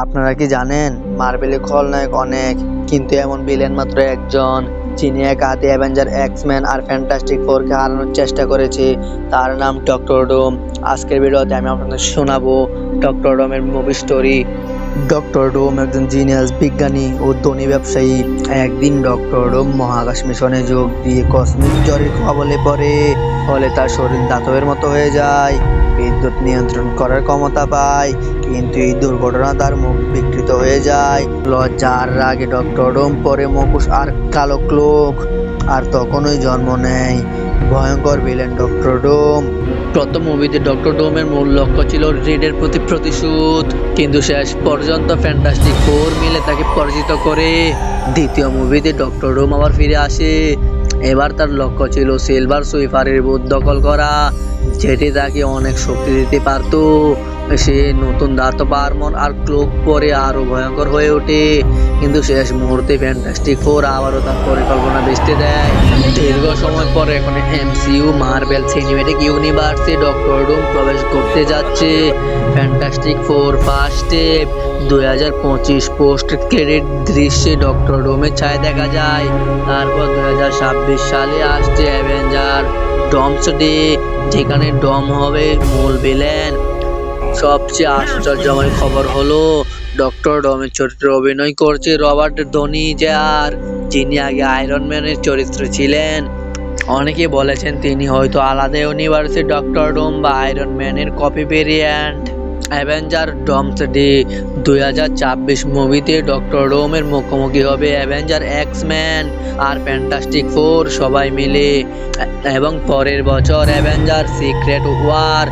আপনারা কি জানেন মার্বেলে খলনায়ক অনেক, কিন্তু এমন ভিলেন মাত্র একজন, যিনি এক হাতে অ্যাভেঞ্জার এক্সম্যান আর ফ্যান্টাস্টিক ফোরকে হারানোর চেষ্টা করেছে। তার নাম ডক্টর ডোম আজকের ভিডিওতে আমি আপনাদের শোনাবো ডক্টর ডোমের মুভি স্টোরি ডক্টর ডোম একজন জিনিয়াস বিজ্ঞানী ও ধনী ব্যবসায়ী। একদিন ডক্টর ডোম মহাকাশ মিশনে যোগ দিয়ে কসমিক জ্বরের কবলে পড়ে, ফলে তার শরীর দাতবের মতো হয়ে যায়। বিদ্যুৎ নিয়ন্ত্রণ করার ক্ষমতা পায়, কিন্তু এই দুর্ঘটনা তার মুখ বিকৃত হয়ে যায়। লজ্জার রাগে ডক্টর ডোম পরে মুখোশ আর কালো ক্লোক, আর তখনই জন্ম নেয় ভয়ঙ্কর ভিলেন ডক্টর ডোম প্রথম মুভিতে ডক্টর ডোমের মূল লক্ষ্য ছিল রিডের প্রতি প্রতিশোধ, কিন্তু শেষ পর্যন্ত ফ্যান্টাস্টিক ফোর মিলে তাকে পরাজিত করে। দ্বিতীয় মুভিতে ডক্টর ডোম আবার ফিরে আসে। এবার তার লক্ষ্য ছিল সিলভার সুইফারের বুথ দখল করা, যেটি তাকে অনেক শক্তি দিতে পারতো। সে নতুন দাতব আর্মর আর ক্লোক পরে আরও ভয়ঙ্কর হয়ে ওঠে। কিন্তু শেষ মুহূর্তে ফ্যান্টাস্টিক ফোর আবারও তার পরিকল্পনা বেচতে দেয়। দীর্ঘ সময় পরে এখন এমসিইউ মার্বেল সিনেমেটিক ইউনিভার্সে ডক্টর ডুম প্রবেশ করতে যাচ্ছে। ফ্যান্টাস্টিক ফোর ফার্স্ট স্টেপ দুই হাজার পঁচিশ পোস্ট ক্রেডিট দৃশ্যে ডক্টর ডোমের ছায়া দেখা যায়। তারপর দুই হাজার ছাব্বিশ সালে আসছে অ্যাভেঞ্জার ডমস ডে যেখানে ডম হবে মূল ভিলেন সবচেয়ে আশ্চর্যময় খবর হলো, ডক্টর ডমের চরিত্রে অভিনয় করছে রবার্ট ধোনি যার যিনি আগে আয়রন ম্যানের চরিত্রে ছিলেন। অনেকে বলেছেন তিনি হয়তো আলাদা ইউনিভার্সে ডক্টর ডোম বা আয়রন ম্যানের copy variant Avenger Doomsday দুই হাজার ছাব্বিশ মুভিতে ডক্টর ডোমের মুখোমুখি হবে অ্যাভেঞ্জার এক্স ম্যান আর ফ্যান্টাস্টিক ফোর সবাই মিলে। এবং পরের বছর অ্যাভেঞ্জার সিক্রেট ওয়ার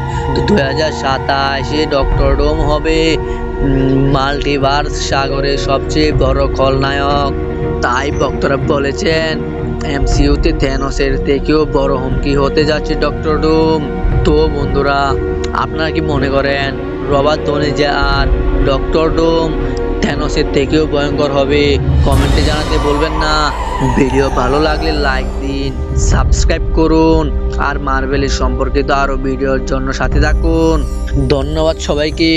দুই হাজার সাতাশে ডক্টর ডোম হবে। মাল্টিভার্স সাগরের সবচেয়ে বড় খলনায়ক। তাই ভক্তরা বলেছেন এমসিইউতে থ্যানোসের থেকেও বড় হুমকি হতে যাচ্ছে ডক্টর ডোম তো বন্ধুরা, আপনারা কি মনে করেন রবার্ট ধোনি আর ডক্টর ডোম থ্যানোসের থেকেও ভয়ঙ্কর হবে। কমেন্টে জানাতে বলবেন না। ভিডিও ভালো লাগলে লাইক দিন, সাবস্ক্রাইব করুন, আর মার্বেলের সম্পর্কিত আরও ভিডিওর জন্য সাথে থাকুন। ধন্যবাদ সবাইকে।